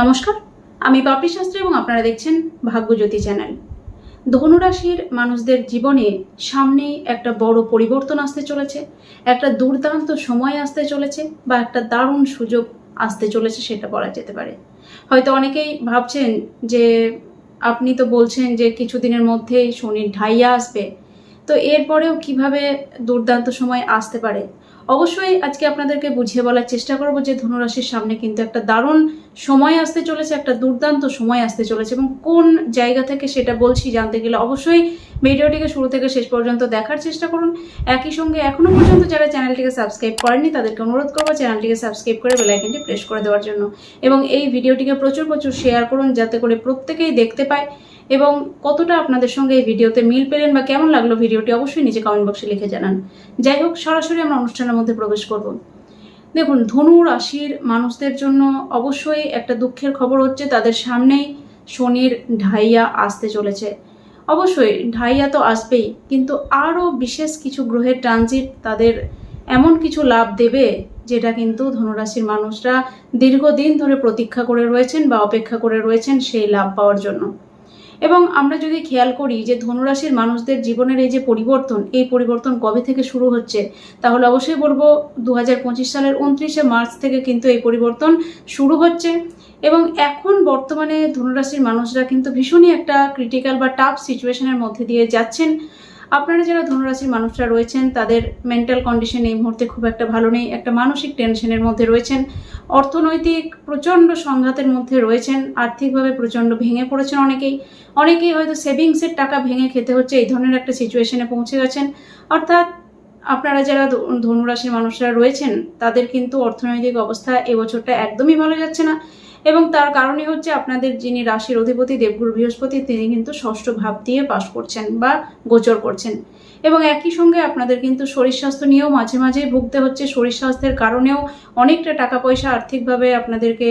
নমস্কার, আমি পাপড়ি শাস্ত্রী এবং আপনারা দেখছেন ভাগ্যজ্যোতি চ্যানেল। ধনুরাশির মানুষদের জীবনে সামনেই একটা বড় পরিবর্তন আসতে চলেছে, একটা দুর্দান্ত সময় আসতে চলেছে বা একটা দারুণ সুযোগ আসতে চলেছে সেটা বলা যেতে পারে। হয়তো অনেকেই ভাবছেন যে আপনি তো বলছেন যে কিছুদিনের মধ্যেই শনির ঢাইয়া আসবে তো এরপরেও কীভাবে দুর্দান্ত সময় আসতে পারে? অবশ্যই আজকে আপনাদেরকে বুঝিয়ে বলার চেষ্টা করব যে ধনুরাশির সামনে কিন্তু একটা দারুণ সময় আসতে চলেছে, একটা দুর্দান্ত সময় আসতে চলেছে এবং কোন জায়গা থেকে সেটা বলছি জানতে গেলে অবশ্যই ভিডিওটিকে শুরু থেকে শেষ পর্যন্ত দেখার চেষ্টা করুন। একই সঙ্গে এখনও পর্যন্ত যারা চ্যানেলটিকে সাবস্ক্রাইব করেননি তাদেরকে অনুরোধ করব চ্যানেলটিকে সাবস্ক্রাইব করে বেলাইকনটি প্রেস করে দেওয়ার জন্য এবং এই ভিডিওটিকে প্রচুর প্রচুর শেয়ার করুন যাতে করে প্রত্যেকেই দেখতে পায়। এবং কতটা আপনাদের সঙ্গে এই ভিডিওতে মিল পেলেন বা কেমন লাগল ভিডিওটি অবশ্যই নিজে কমেন্ট বক্সে লিখে জানান। যাই হোক, সরাসরি আমরা অনুষ্ঠানের মধ্যে প্রবেশ করব। দেখুন, ধনু রাশির মানুষদের জন্য অবশ্যই একটা দুঃখের খবর হচ্ছে, তাদের সামনেই শনির ঢাইয়া আসতে চলেছে। অবশ্যই ঢাইয়া তো আসবেই, কিন্তু আরও বিশেষ কিছু গ্রহের ট্রানজিট তাদের এমন কিছু লাভ দেবে, যেটা কিন্তু ধনুরাশির মানুষরা দীর্ঘদিন ধরে প্রতীক্ষা করে রয়েছেন বা অপেক্ষা করে রয়েছেন সেই লাভ পাওয়ার জন্য। এবং আমরা যদি খেয়াল করি যে ধনুরাশির মানুষদের জীবনের এই যে পরিবর্তন, এই পরিবর্তন কবে থেকে শুরু হচ্ছে, তাহলে অবশ্যই বলব দু হাজার পঁচিশ সালের উনত্রিশে মার্চ থেকে কিন্তু এই পরিবর্তন শুরু হচ্ছে। এবং এখন বর্তমানে ধনুরাশির মানুষরা কিন্তু ভীষণই একটা ক্রিটিক্যাল বা টাফ সিচুয়েশনের মধ্যে দিয়ে যাচ্ছেন। আপনারা যারা ধনুরাশির মানুষরা রয়েছেন, তাদের মেন্টাল কন্ডিশন এই মুহূর্তে খুব একটা ভালো নেই। একটা মানসিক টেনশনের মধ্যে রয়েছেন। অর্থনৈতিক প্রচণ্ড সংঘাতের মধ্যে রয়েছেন। আর্থিকভাবে প্রচণ্ড ভেঙে পড়েছেন অনেকেই। অনেকেই হয়তো সেভিংসের টাকা ভেঙে খেতে হচ্ছে, এই ধরনের একটা সিচুয়েশনে পৌঁছে গেছেন অর্থাৎ আপনারা যারা ধনুরাশির মানুষরা রয়েছেন, তাদের কিন্তু অর্থনৈতিক অবস্থা এবছরটা একদমই ভালো যাচ্ছে না। এবং তার কারণই হচ্ছে আপনাদের যিনি রাশির অধিপতি দেবগুরু বৃহস্পতি, তিনি কিন্তু ষষ্ঠ ভাব দিয়ে পাশ করছেন বা গোচর করছেন। এবং একই সঙ্গে আপনাদের কিন্তু শরীর স্বাস্থ্য নিয়েও মাঝে মাঝে ভুগতে হচ্ছে। শরীর স্বাস্থ্যের কারণেও অনেকটা টাকা পয়সা আর্থিকভাবে আপনাদেরকে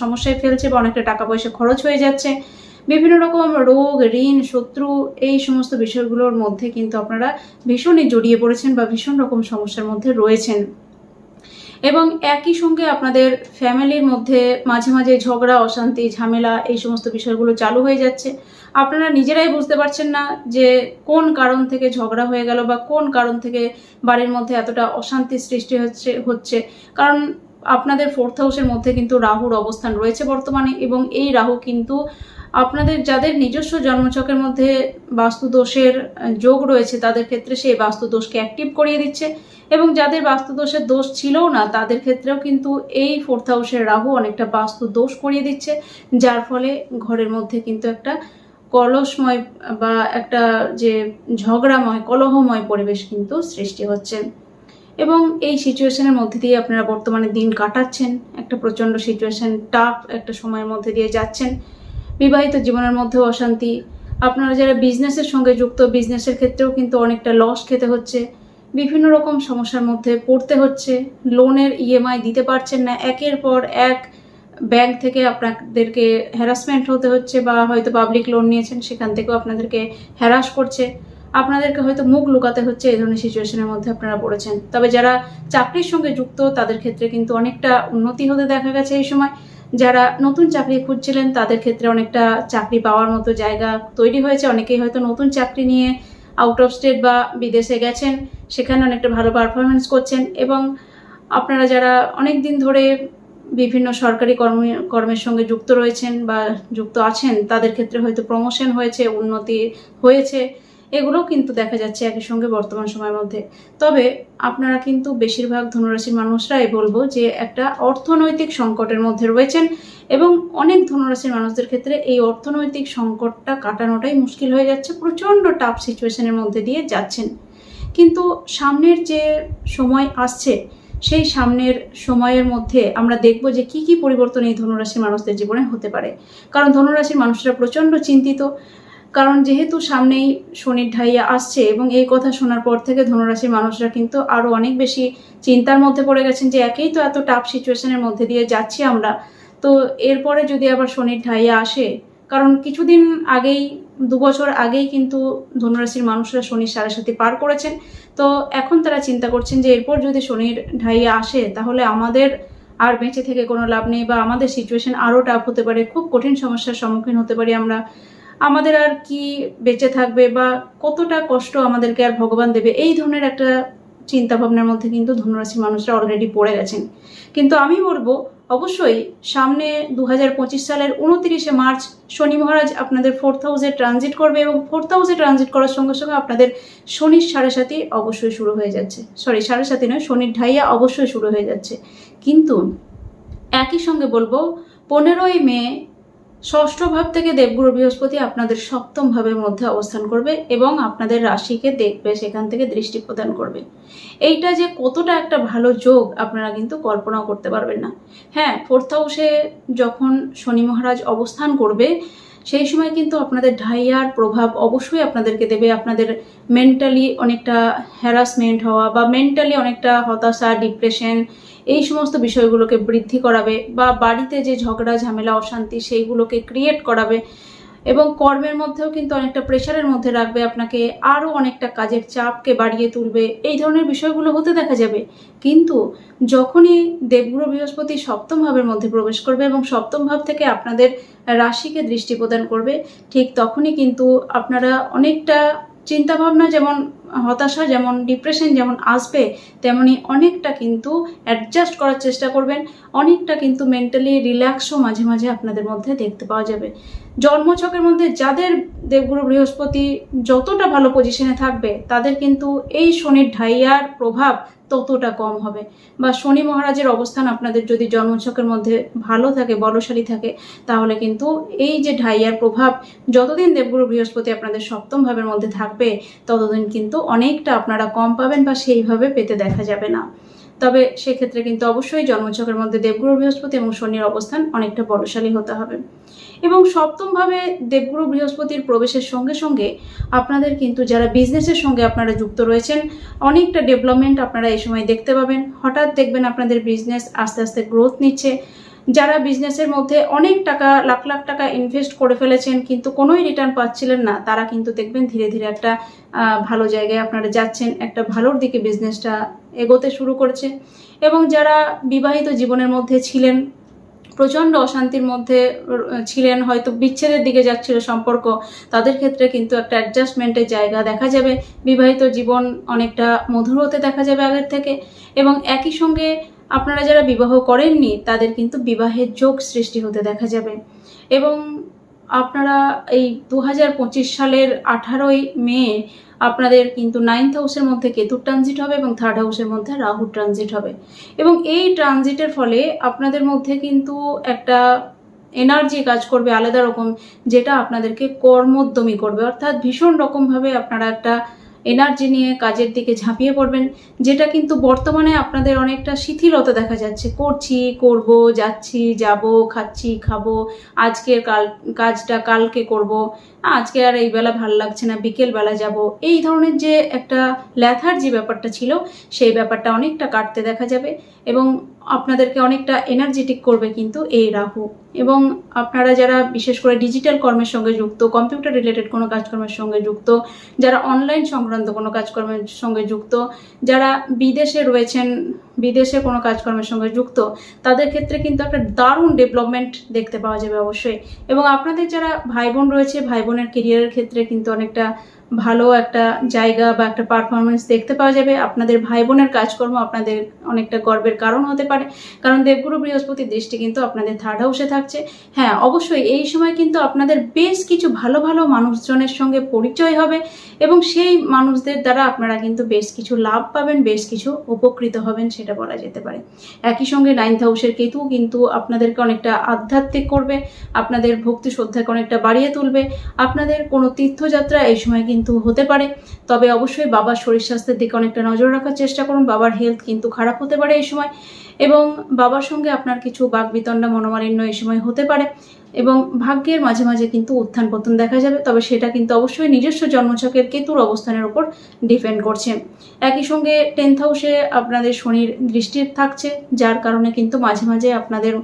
সমস্যায় ফেলছে বা অনেকটা টাকা পয়সা খরচ হয়ে যাচ্ছে। বিভিন্ন রকম রোগ, ঋণ, শত্রু এই সমস্ত বিষয়গুলোর মধ্যে কিন্তু আপনারা ভীষণই জড়িয়ে পড়েছেন বা ভীষণ রকম সমস্যার মধ্যে রয়েছেন। এবং একই সঙ্গে আপনাদের ফ্যামিলির মধ্যে মাঝে মাঝে ঝগড়া, অশান্তি, ঝামেলা এই সমস্ত বিষয়গুলো চালু হয়ে যাচ্ছে। আপনারা নিজেরাই বুঝতে পারছেন না যে কোন কারণ থেকে ঝগড়া হয়ে গেল বা কোন কারণ থেকে বাড়ির মধ্যে এতটা অশান্তি সৃষ্টি হচ্ছে হচ্ছে। কারণ আপনাদের ফোর্থ হাউসের মধ্যে কিন্তু রাহুর অবস্থান রয়েছে বর্তমানে এবং এই রাহু কিন্তু আপনাদের যাদের নিজস্ব জন্মছকের মধ্যে বাস্তু দোষের যোগ রয়েছে, তাদের ক্ষেত্রে সেই বাস্তু দোষকে অ্যাক্টিভ করিয়ে দিচ্ছে। এবং যাদের বাস্তু দোষের দোষ ছিলও না, তাদের ক্ষেত্রেও কিন্তু এই ফোর্থ হাউসের রাহু অনেকটা বাস্তু দোষ করিয়ে দিচ্ছে। যার ফলে ঘরের মধ্যে কিন্তু একটা কলসময় বা একটা যে ঝগড়াময়, কলহময় পরিবেশ কিন্তু সৃষ্টি হচ্ছে। এবং এই সিচুয়েশনের মধ্যে দিয়ে আপনারা বর্তমানে দিন কাটাচ্ছেন। একটা প্রচণ্ড সিচুয়েশন টাফ একটা সময়ের মধ্যে দিয়ে যাচ্ছেন। বিবাহিত জীবনের মধ্যেও অশান্তি। আপনারা যারা বিজনেসের সঙ্গে যুক্ত বিজনেসের ক্ষেত্রেও কিন্তু অনেকটা লস খেতে হচ্ছে। বিভিন্ন রকম সমস্যার মধ্যে পড়তে হচ্ছে। লোনের ইএমআই দিতে পারছেন না। একের পর এক ব্যাংক থেকে আপনাদেরকে হ্যারাসমেন্ট হতে হচ্ছে বা হয়তো পাবলিক লোন নিয়েছেন, সেখান থেকেও আপনাদেরকে হ্যারাস করছে। আপনাদেরকে হয়তো মুখ লুকাতে হচ্ছে এই ধরনের সিচুয়েশনের মধ্যে আপনারা পড়েছেন। তবে যারা চাকরির সঙ্গে যুক্ত, তাদের ক্ষেত্রে কিন্তু অনেকটা উন্নতি হতে দেখা গেছে এই সময়। যারা নতুন চাকরি খুঁজছিলেন, তাদের ক্ষেত্রে অনেকটা চাকরি পাওয়ার মতো জায়গা তৈরি হয়েছে। অনেকেই হয়তো নতুন চাকরি নিয়ে আউট অফ স্টেট বা বিদেশে গেছেন, সেখানে অনেকটা ভালো পারফরমেন্স করছেন এবং আপনারা যারা অনেক দিন ধরে বিভিন্ন সরকারি কর্ম, কর্মের সঙ্গে যুক্ত রয়েছেন বা যুক্ত আছেন, তাদের ক্ষেত্রে হয়তো প্রমোশন হয়েছে, উন্নতি হয়েছে। এগুলো কিন্তু দেখা যাচ্ছে একই সঙ্গে বর্তমান সময়ের মধ্যে। তবে আপনারা কিন্তু বেশিরভাগ ধনুরাশির মানুষরাই বলব যে একটা অর্থনৈতিক সংকটের মধ্যে রয়েছেন এবং অনেক ধনুরাশির মানুষদের ক্ষেত্রে এই অর্থনৈতিক সংকটটা কাটানোটাই মুশকিল হয়ে যাচ্ছে, প্রচণ্ড টাফ সিচুয়েশনের মধ্যে দিয়ে যাচ্ছেন। কিন্তু সামনের যে সময় আসছে, সেই সামনের সময়ের মধ্যে আমরা দেখব যে কি কি পরিবর্তন এই ধনুরাশির মানুষদের জীবনে হতে পারে। কারণ ধনুরাশির মানুষরা প্রচণ্ড চিন্তিত কারণ যেহেতু সামনেই শনির ঢাইয়া আসছে এবং এই কথা শোনার পর থেকে ধনুরাশির মানুষরা কিন্তু আরও অনেক বেশি চিন্তার মধ্যে পড়ে গেছেন যে একেই তো এত টাফ সিচুয়েশনের মধ্যে দিয়ে যাচ্ছি আমরা। তো এরপরে যদি আবার শনির ঢাইয়া আসে, কারণ কিছুদিন আগেই, দু বছর আগেই কিন্তু ধনুরাশির মানুষরা শনির সাড়ে সাথে পার করেছেন। তো এখন তারা চিন্তা করছেন যে এরপর যদি শনির ঢাইয়া আসে, তাহলে আমাদের আর বেঁচে থেকে কোনো লাভ নেই বা আমাদের সিচুয়েশন আরও টাফ হতে পারে, খুব কঠিন সমস্যার সম্মুখীন হতে পারি আমরা। আমাদের আর কি বেঁচে থাকবে বা কতটা কষ্ট আমাদেরকে আর ভগবান দেবে, এই ধরনের একটা চিন্তা ভাবনার মধ্যে কিন্তু ধনুরাশির মানুষরা অলরেডি পড়ে গেছেন। কিন্তু আমি বলব, অবশ্যই সামনে দু হাজার পঁচিশ সালের উনতিরিশে মার্চ শনি মহারাজ আপনাদের ফোর্থ হাউসে ট্রানজিট করবে এবং ফোর্থ হাউসে ট্রানজিট করার সঙ্গে সঙ্গে আপনাদের শনির সাড়ে সাথী অবশ্যই শুরু হয়ে যাচ্ছে। সরি সাড়ে সাথী নয়, শনির ঢাইয়া অবশ্যই শুরু হয়ে যাচ্ছে। কিন্তু একই সঙ্গে বলব, পনেরোই মে ষষ্ঠ ভাব থেকে দেবগুরু বৃহস্পতি আপনাদের সপ্তম ভাবের মধ্যে অবস্থান করবে এবং আপনাদের রাশিকে দেখবে, সেখান থেকে দৃষ্টি প্রদান করবে। এইটা যে কতটা একটা ভালো যোগ আপনারা কিন্তু কল্পনাও করতে পারবেন না। হ্যাঁ ফোর্থ হাউসে যখন শনি মহারাজ অবস্থান করবে সেই সময় কিন্তু আপনাদের ঢাইয়ার প্রভাব অবশ্যই আপনাদেরকে দেবে। আপনাদের মেন্টালি অনেকটা হ্যারাসমেন্ট হওয়া বা মেন্টালি অনেকটা হতাশা ডিপ্রেশন এই সমস্ত বিষয়গুলোকে বৃদ্ধি করাবে বা বাড়িতে যে ঝগড়া, ঝামেলা, অশান্তি সেইগুলোকে ক্রিয়েট করাবে। এবং কর্মের মধ্যেও কিন্তু অনেকটা প্রেশারের মধ্যে রাখবে, আপনাকে আরও অনেকটা কাজের চাপকে বাড়িয়ে তুলবে, এই ধরনের বিষয়গুলো হতে দেখা যাবে। কিন্তু যখনই দেবগুরু বৃহস্পতি সপ্তম ভাবের মধ্যে প্রবেশ করবে এবং সপ্তম ভাব থেকে আপনাদের রাশিকে দৃষ্টি প্রদান করবে, ঠিক তখনই কিন্তু আপনারা অনেকটা চিন্তাভাবনা যেমন হতাশা, যেমন ডিপ্রেশন, যেমন আসবে, তেমনি অনেকটা কিন্তু অ্যাডজাস্ট করার চেষ্টা করবেন। অনেকটা কিন্তু মেন্টালি রিল্যাক্সও মাঝে মাঝে আপনাদের মধ্যে দেখতে পাওয়া যাবে। জন্মছকের মধ্যে যাদের দেবগুরু বৃহস্পতি যতটা ভালো পজিশনে থাকবে, তাদের কিন্তু এই শনির ঢাইয়ার প্রভাব ততটা কম হবে। বা শনি মহারাজের অবস্থান আপনাদের যদি জন্মছকের মধ্যে ভালো থাকে, বলশালী থাকে, তাহলে কিন্তু এই যে ঢাইয়ার প্রভাব, যতদিন দেবগুরু বৃহস্পতি আপনাদের সপ্তম ভাবের মধ্যে থাকবে, ততদিন কিন্তু অনেকটা আপনারা কম পাবেন বা সেইভাবে পেতে দেখা যাবে না। তবে সেক্ষেত্রে কিন্তু অবশ্যই জন্মছকের মধ্যে দেবগুরু বৃহস্পতি এবং শনির অবস্থান অনেকটা বলশালী হতে হবে। এবং সপ্তমভাবে দেবগুরু বৃহস্পতির প্রবেশের সঙ্গে সঙ্গে আপনাদের কিন্তু যারা বিজনেসের সঙ্গে আপনারা যুক্ত রয়েছেন, অনেকটা ডেভেলপমেন্ট আপনারা এই সময় দেখতে পাবেন। হঠাৎ দেখবেন আপনাদের বিজনেস আস্তে আস্তে গ্রোথ নিচ্ছে। যারা বিজনেসের মধ্যে অনেক টাকা, লাখ লাখ টাকা ইনভেস্ট করে ফেলেছেন কিন্তু কোনোই রিটার্ন পাচ্ছিলেন না, তারা কিন্তু দেখবেন ধীরে ধীরে একটা ভালো জায়গায় আপনারা যাচ্ছেন, একটা ভালোর দিকে বিজনেসটা এগোতে শুরু করেছে। এবং যারা বিবাহিত জীবনের মধ্যে ছিলেন প্রচণ্ড অশান্তির মধ্যে ছিলেন, হয়তো বিচ্ছেদের দিকে যাচ্ছিল সম্পর্ক। তাদের ক্ষেত্রে কিন্তু একটা অ্যাডজাস্টমেন্টের জায়গা দেখা যাবে। বিবাহিত জীবন অনেকটা মধুর হতে দেখা যাবে আগের থেকে। এবং একই সঙ্গে আপনারা যারা বিবাহ করেননি, তাদের কিন্তু বিবাহের যোগ সৃষ্টি হতে দেখা যাবে। এবং আপনারা এই দু হাজার পঁচিশ সালের আঠারোই মে আপনাদের কিন্তু নাইন্থ হাউসের মধ্যে কেতুর ট্রানজিট হবে এবং থার্ড হাউসের মধ্যে রাহুর ট্রানজিট হবে। এবং এই ট্রানজিটের ফলে আপনাদের মধ্যে কিন্তু একটা এনার্জি কাজ করবে আলাদা রকম, যেটা আপনাদেরকে কর্মোদ্যমী করবে। অর্থাৎ ভীষণ রকমভাবে আপনারা একটা এনার্জি নিয়ে কাজের দিকে ঝাঁপিয়ে পড়বেন, যেটা কিন্তু বর্তমানে আপনাদের অনেকটা শিথিলতা দেখা যাচ্ছে। করছি, করব, যাচ্ছি, যাব, খাচ্ছি, খাব, আজকের কাল, কাজটা কালকে করব। আজকে আর এই বেলা ভালো লাগছে না, বিকেল বেলা যাব। এই ধরনের যে একটা ল্যাথার যে ব্যাপারটা ছিল, সেই ব্যাপারটা অনেকটা কাটতে দেখা যাবে এবং আপনাদেরকে অনেকটা এনার্জেটিক করবে কিন্তু এই রাহু। এবং আপনারা যারা বিশেষ করে ডিজিটাল কর্মের সঙ্গে যুক্ত কম্পিউটার রিলেটেড কোনো কাজকর্মের সঙ্গে যুক্ত, যারা অনলাইন সংক্রান্ত কোনো কাজকর্মের সঙ্গে যুক্ত, যারা বিদেশে রয়েছেন, বিদেশে কোনো কাজকর্মের সঙ্গে যুক্ত, তাদের ক্ষেত্রে কিন্তু একটা দারুণ ডেভেলপমেন্ট দেখতে পাওয়া যাবে অবশ্যই। এবং আপনাদের যারা ভাই বোন রয়েছে, ভাই বোনের কেরিয়ারের ক্ষেত্রে কিন্তু অনেকটা ভালো একটা জায়গা বা একটা পারফরমেন্স দেখতে পাওয়া যাবে। আপনাদের ভাই বোনের কাজকর্ম আপনাদের অনেকটা গর্বের কারণ হতে পারে। কারণ দেবগুরু বৃহস্পতির দৃষ্টি কিন্তু আপনাদের থার্ড হাউসে থাকছে। হ্যাঁ অবশ্যই এই সময় কিন্তু আপনাদের বেশ কিছু ভালো ভালো মানুষজনের সঙ্গে পরিচয় হবে এবং সেই মানুষদের দ্বারা আপনারা কিন্তু বেশ কিছু লাভ পাবেন, বেশ কিছু উপকৃত হবেন সেটা বলা যেতে পারে। একই সঙ্গে নাইন্থ হাউসের কেতু কিন্তু আপনাদেরকে অনেকটা আধ্যাত্মিক করবে, আপনাদের ভক্তি শ্রদ্ধাকে অনেকটা বাড়িয়ে তুলবে, আপনাদের কোনো তীর্থযাত্রা এই সময় কিন্তু হতে পারে। তবে অবশ্যই বাবার শরীর স্বাস্থ্যের দিকে অনেকটা নজর রাখার চেষ্টা করুন। বাবার হেলথ কিন্তু খারাপ হতে পারে এই সময়। এবং বাবার সঙ্গে আপনার কিছু বাকবিতণ্ডা মনোমালিন্য এই সময় হতে পারে। এবং ভাগ্যের মাঝে মাঝে কিন্তু উত্থান পতন দেখা যাবে। তবে সেটা কিন্তু অবশ্যই নিজস্ব জন্মছকের কেতুর অবস্থানের উপর ডিপেন্ড করছে। একই সঙ্গে টেন্থ হাউসে আপনাদের শনির দৃষ্টি থাকছে। যার কারণে কিন্তু মাঝে মাঝে আপনাদের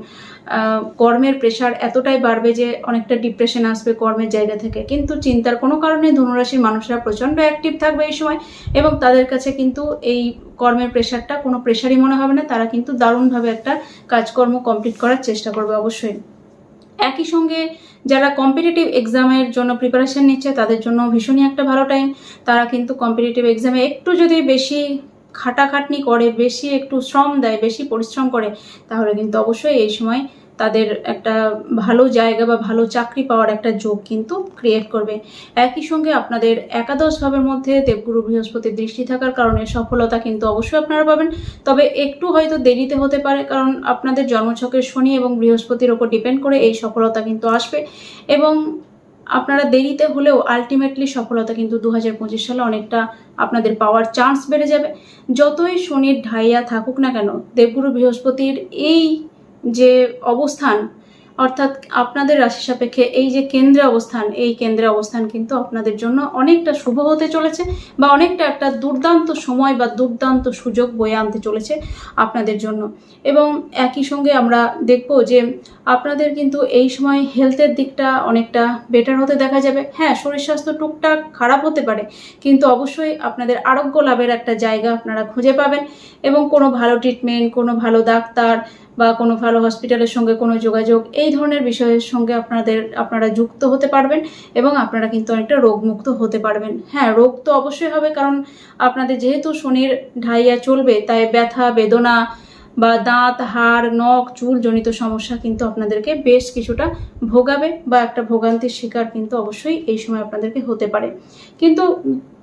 কর্মের প্রেশার এতটাই বাড়বে যে অনেকটা ডিপ্রেশন আসবে কর্মের জায়গা থেকে। কিন্তু চিন্তার কোনো কারণে ধনুরাশির মানুষরা প্রচণ্ড অ্যাক্টিভ থাকবে এই সময় এবং তাদের কাছে কিন্তু এই কর্মের প্রেশারটা কোনো প্রেশারই মনে হবে না, তারা কিন্তু দারুণভাবে একটা কাজকর্ম কমপ্লিট করার চেষ্টা করবে অবশ্যই। একই সঙ্গে যারা কম্পিটিটিভ এক্সামের জন্য প্রিপারেশন নিচ্ছে, তাদের জন্য ভীষণই একটা ভালো টাইম তারা কিন্তু কম্পিটিটিভ এক্সামে একটু যদি বেশি খাটাখাটনি করে, বেশি একটু শ্রম দেয়, বেশি পরিশ্রম করে, তাহলে কিন্তু অবশ্যই এই সময় তাদের একটা ভালো জায়গা বা ভালো চাকরি পাওয়ার একটা যোগ কিন্তু ক্রিয়েট করবে। একই সঙ্গে আপনাদের একাদশ ভাবের মধ্যে দেবগুরু বৃহস্পতির দৃষ্টি থাকার কারণে সফলতা কিন্তু অবশ্যই আপনারা পাবেন। তবে একটু হয়তো দেরিতে হতে পারে, কারণ আপনাদের জন্মছকের শনি এবং বৃহস্পতির ওপর ডিপেন্ড করে এই সফলতা কিন্তু আসবে। এবং আপনারা দেরিতে হলেও আলটিমেটলি সফলতা কিন্তু দু হাজার পঁচিশ সালে অনেকটা আপনাদের পাওয়ার চান্স বেড়ে যাবে। যতই শনির ঢাইয়া থাকুক না কেন, দেবগুরু বৃহস্পতির এই যে অবস্থান অর্থাৎ আপনাদের রাশি সাপেক্ষে এই যে কেন্দ্রে অবস্থান, এই কেন্দ্রে অবস্থান কিন্তু আপনাদের জন্য অনেকটা শুভ হতে চলেছে বা অনেকটা একটা দুর্দান্ত সময় বা দুর্দান্ত সুযোগ বয়ে আনতে চলেছে আপনাদের জন্য। এবং একই সঙ্গে আমরা দেখব যে আপনাদের কিন্তু এই সময় হেলথের দিকটা অনেকটা বেটার হতে দেখা যাবে। হ্যাঁ শরীর স্বাস্থ্য টুকটাক খারাপ হতে পারে, কিন্তু অবশ্যই আপনাদের আরোগ্য লাভের একটা জায়গা আপনারা খুঁজে পাবেন এবং কোনো ভালো ট্রিটমেন্ট কোনো ভালো ডাক্তার বা কোনো ভালো হসপিটালের সঙ্গে কোনো যোগাযোগ, এই ধরনের বিষয়ের সঙ্গে আপনাদের, আপনারা যুক্ত হতে পারবেন এবং আপনারা কিন্তু অনেকটা রোগমুক্ত হতে পারবেন। হ্যাঁ রোগ তো অবশ্যই হবে কারণ আপনাদের যেহেতু শনির ঢাইয়া চলবে, তাই ব্যথা, বেদনা বা দাঁত, হাড়, নখ, চুল জনিত সমস্যা কিন্তু আপনাদেরকে বেশ কিছুটা ভোগাবে বা একটা ভোগান্তির শিকার কিন্তু অবশ্যই এই সময় আপনাদেরকে হতে পারে। কিন্তু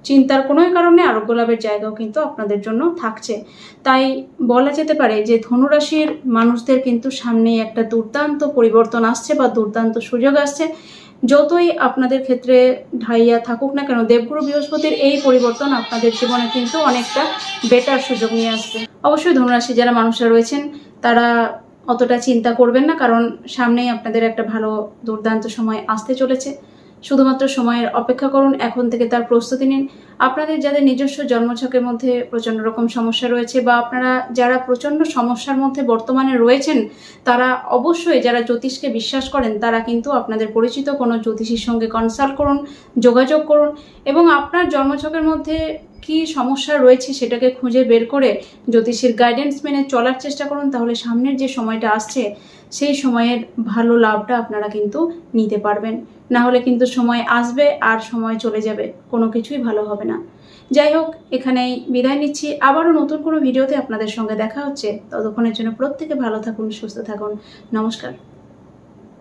চিন্তার কোনো কারণে আরোগ্য লাভের জায়গাও কিন্তু আপনাদের জন্য থাকছে। তাই বলা যেতে পারে যে ধনুরাশির মানুষদের কিন্তু সামনে একটা দুর্দান্ত পরিবর্তন আসছে বা দুর্দান্ত সুযোগ আসছে। যতই আপনাদের ক্ষেত্রে ঢাইয়া থাকুক না কেন, দেবগুরু বৃহস্পতির এই পরিবর্তন আপনাদের জীবনে কিন্তু অনেকটা বেটার সুযোগ নিয়ে আসবে। অবশ্যই ধনুরাশি যারা মানুষরা রয়েছেন, তারা অতটা চিন্তা করবেন না কারণ সামনেই আপনাদের একটা ভালো দুর্দান্ত সময় আসতে চলেছে। শুধুমাত্র সময়ের অপেক্ষা করুন, এখন থেকে তার প্রস্তুতি নিন। আপনাদের যাদের নিজস্ব জন্মছকের মধ্যে প্রচণ্ড রকম সমস্যা রয়েছে বা আপনারা যারা প্রচণ্ড সমস্যার মধ্যে বর্তমানে রয়েছেন, তারা অবশ্যই যারা জ্যোতিষকে বিশ্বাস করেন, তারা কিন্তু আপনাদের পরিচিত কোনো জ্যোতিষীর সঙ্গে কনসাল্ট করুন, যোগাযোগ করুন এবং আপনার জন্মছকের মধ্যে কি সমস্যা রয়েছে সেটাকে খুঁজে বের করে জ্যোতিষীর গাইডেন্স মেনে চলার চেষ্টা করুন, তাহলে সামনের যে সময়টা আসছে, সেই সময়ের ভালো লাভটা আপনারা কিন্তু নিতে পারবেন। না হলে কিন্তু সময় আসবে আর সময় চলে যাবে। কোনো কিছুই ভালো হবে না। যাই হোক, এখানেই বিদায় নিচ্ছি। আবারও নতুন কোনো ভিডিওতে আপনাদের সঙ্গে দেখা হচ্ছে। ততক্ষণের জন্য প্রত্যেকে ভালো থাকুন, সুস্থ থাকুন। নমস্কার।